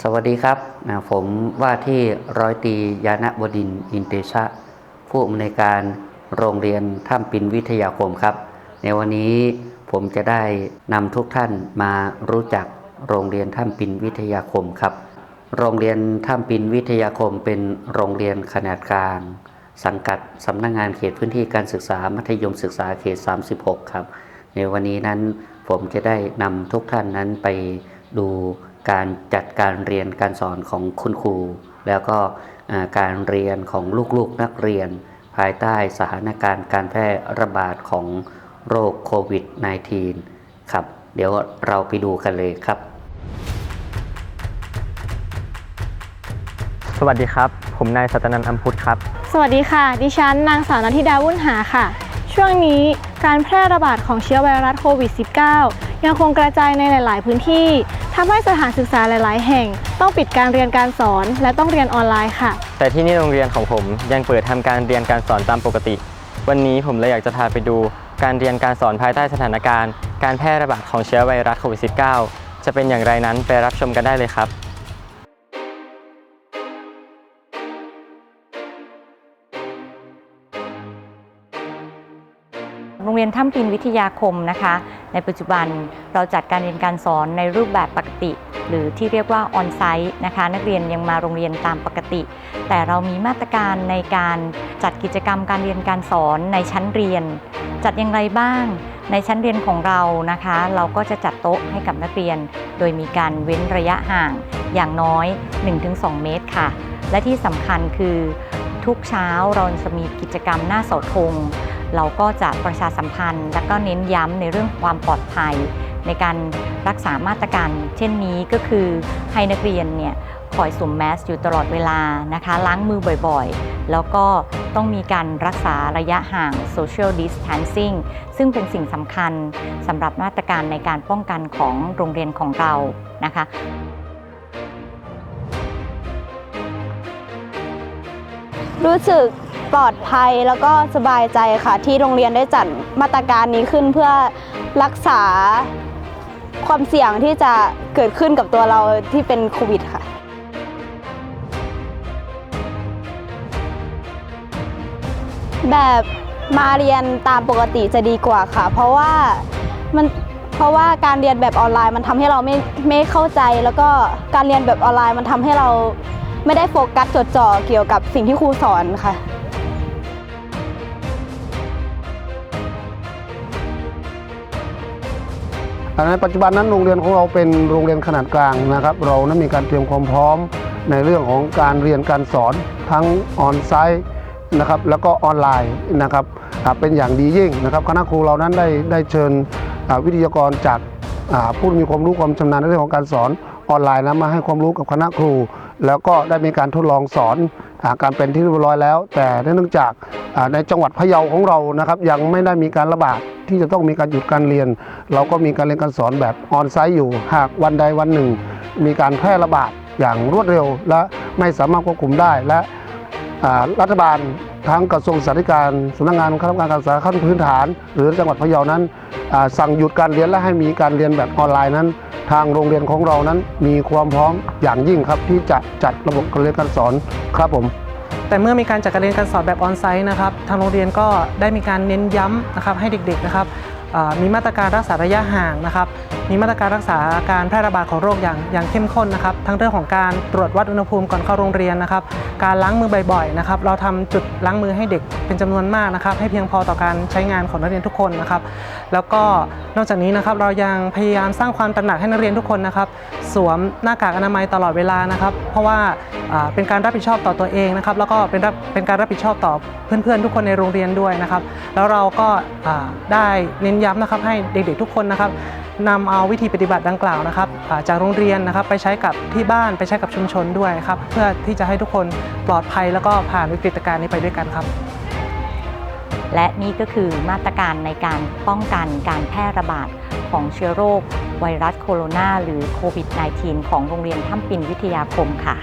สวัสดีครับ ผมว่าที่ร้อยตรียานบดินอินเตชะ ผู้อำนวยการโรงเรียนถ้ำปินวิทยาคมครับ ในวันนี้ผมจะได้นำทุกท่านมารู้จักโรงเรียนถ้ำปินวิทยาคมครับ โรงเรียนถ้ำปินวิทยาคมเป็นโรงเรียนขนาดกลาง สังกัดสำนักงงานเขตพื้นที่การศึกษามัธยมศึกษาเขต 36 ครับ ในวันนี้นั้นผมจะได้นำทุกท่านนั้นไป ดูการจัดการเรียนการสอนของคุณครู แล้วก็อ่าการเรียนของลูกๆนักเรียน ภายใต้สถานการณ์การแพร่ระบาดของโรคโควิด -19 ครับ เดี๋ยวเราไปดูกันเลยครับ สวัสดีครับ ผมนายสัตนันท์อัมพุทธครับ สวัสดีค่ะ ดิฉันนางสาวนัทธิดาวุ่นหาค่ะ ช่วงนี้การแพร่ระบาดของเชื้อไวรัสโควิด -19 ยังคงกระจายในหลาย ๆ พื้นที่ทำให้สถานศึกษาหลาย ๆ แห่ง ต้องปิดการเรียนการสอน และต้องเรียนออนไลน์ค่ะ แต่ที่นี่โรงเรียนของผมยังเปิดทำการเรียนการสอนตามปกติ วันนี้ผมเลยอยากจะพาไปดู การเรียนการสอนภายใต้สถานการณ์ การแพร่ระบาดของเชื้อไวรัสโควิด -19 จะเป็นอย่างไรนั้นไปรับชมกันได้เลยครับโรงเรียนถ้ำปินวิทยาคมนะคะ ในปัจจุบันเราจัดการเรียนการสอนในรูปแบบปกติ หรือที่เรียกว่าออนไซต์นะคะนักเรียนยังมาโรงเรียนตามปกติ แต่เรามีมาตรการในการจัดกิจกรรมการเรียนการสอนในชั้นเรียน จัดอย่างไรบ้างในชั้นเรียนของเรานะคะ เราก็จะจัดโต๊ะให้กับนักเรียน โดยมีการเว้นระยะห่างอย่างน้อย 1-2 เมตรค่ะ และที่สำคัญคือทุกเช้าเราจะมีกิจกรรมหน้าเสาธง เราก็จะประชาสัมพันธ์ และก็เน้นย้ำในเรื่องความปลอดภัย ในการรักษามาตรการ เช่นนี้ก็คือให้นักเรียนเนี่ยคอยสวมแมสอยู่ตลอดเวลานะคะล้างมือบ่อยๆ แล้วก็ต้องมีการรักษาระยะห่าง social distancing ซึ่งเป็นสิ่งสำคัญสำหรับมาตรการในการป้องกันของโรงเรียนของเรานะคะรู้สึก ปลอดภัยแล้วก็สบายใจค่ะ ที่โรงเรียนได้จัดมาตรการนี้ขึ้นเพื่อรักษาความเสี่ยงที่จะเกิดขึ้นกับตัวเราที่เป็นโควิดค่ะแบบมาเรียนตามปกติจะดีกว่าค่ะ เพราะว่ามันเพราะว่าการเรียนแบบออนไลน์มันทำให้เราไม่ไม่เข้าใจ แล้วก็การเรียนแบบออนไลน์มันทำให้เราไม่ได้โฟกัสจดจ่อเกี่ยวกับสิ่งที่ครูสอนค่ะ ในปัจจุบันนั้นโรงเรียนของเราเป็นโรงเรียนขนาดกลางนะครับ เรานั้นมีการเตรียมความพร้อมในเรื่องของการเรียนการสอนทั้งออนไซต์นะครับแล้วก็ออนไลน์นะครับเป็นอย่างดียิ่งนะครับคณะครูเรานั้นได้ได้เชิญวิทยากรจากผู้มีความรู้ความชำนาญในเรื่องของการสอนออนไลน์นะมาให้ความรู้กับคณะครู แล้วก็ได้มีการทดลองสอนอการเป็นที่เรียบร้อยแล้ว แต่เนื่องจากในจังหวัดพะเยาของเรานะครับยังไม่ได้มีการระบาด ที่จะต้องมีการหยุดการเรียน เราก็มีการเรียนการสอนแบบออนไซต์อยู่ หากวันใดวันหนึ่ง มีการแพร่ระบาดอย่างรวดเร็ว และไม่สามารถควบคุมได้ และรัฐบาลทั้งกระทรวงสาธารณการสำนักงานคณะกรรมการการศึกษาขั้นพื้นฐาน หรือจังหวัดพะเยานั้นสั่งหยุดการเรียนและให้มีการเรียนแบบออนไลน์นั้น ทางโรงเรียนของเรานั้นมีความพร้อมอย่างยิ่งครับที่จะจัดระบบการเรียนการสอนครับผม แต่เมื่อมีการจัดการเรียนการสอนแบบออนไซต์นะครับทางโรงเรียนก็ได้มีการเน้นย้ำนะครับให้เด็กๆนะครับมีมาตรการรักษาระยะห่างนะครับ มีมาตรการรักษาการแพร่ระบาดของโรคอย่างอย่างเข้มข้นนะครับ ทั้งเรื่องของการตรวจวัดอุณหภูมิก่อนเข้าโรงเรียนนะครับ การล้างมือบ่อยๆนะครับ เราทำจุดล้างมือให้เด็กเป็นจำนวนมากนะครับ ให้เพียงพอต่อการใช้งานของนักเรียนทุกคนนะครับ แล้วก็นอกจากนี้นะครับเรายังพยายามสร้างความตระหนักให้นักเรียนทุกคนนะครับ สวมหน้ากากอนามัยตลอดเวลานะครับ เพราะว่าเป็นการรับผิดชอบต่อตัวเองนะครับ แล้วก็เป็นเป็นการรับผิดชอบต่อเพื่อนๆ ทุกคนในโรงเรียนด้วยนะครับ แล้วเราก็ได้เน้นย้ำนะครับให้เด็กๆทุกคนนะครับ นำเอาวิธีปฏิบัติดังกล่าวนะครับจากโรงเรียนนะครับไปใช้กับที่บ้านไปใช้กับชุมชนด้วยครับเพื่อที่จะให้ทุกคนปลอดภัยแล้วก็ผ่านวิกฤตการณ์นี้ไปด้วยกันครับ และนี่ก็คือมาตรการในการป้องกันการแพร่ระบาดของเชื้อโรคไวรัสโคโรนาหรือโควิด -19 ของโรงเรียนถ้ำปินวิทยาคมค่ะ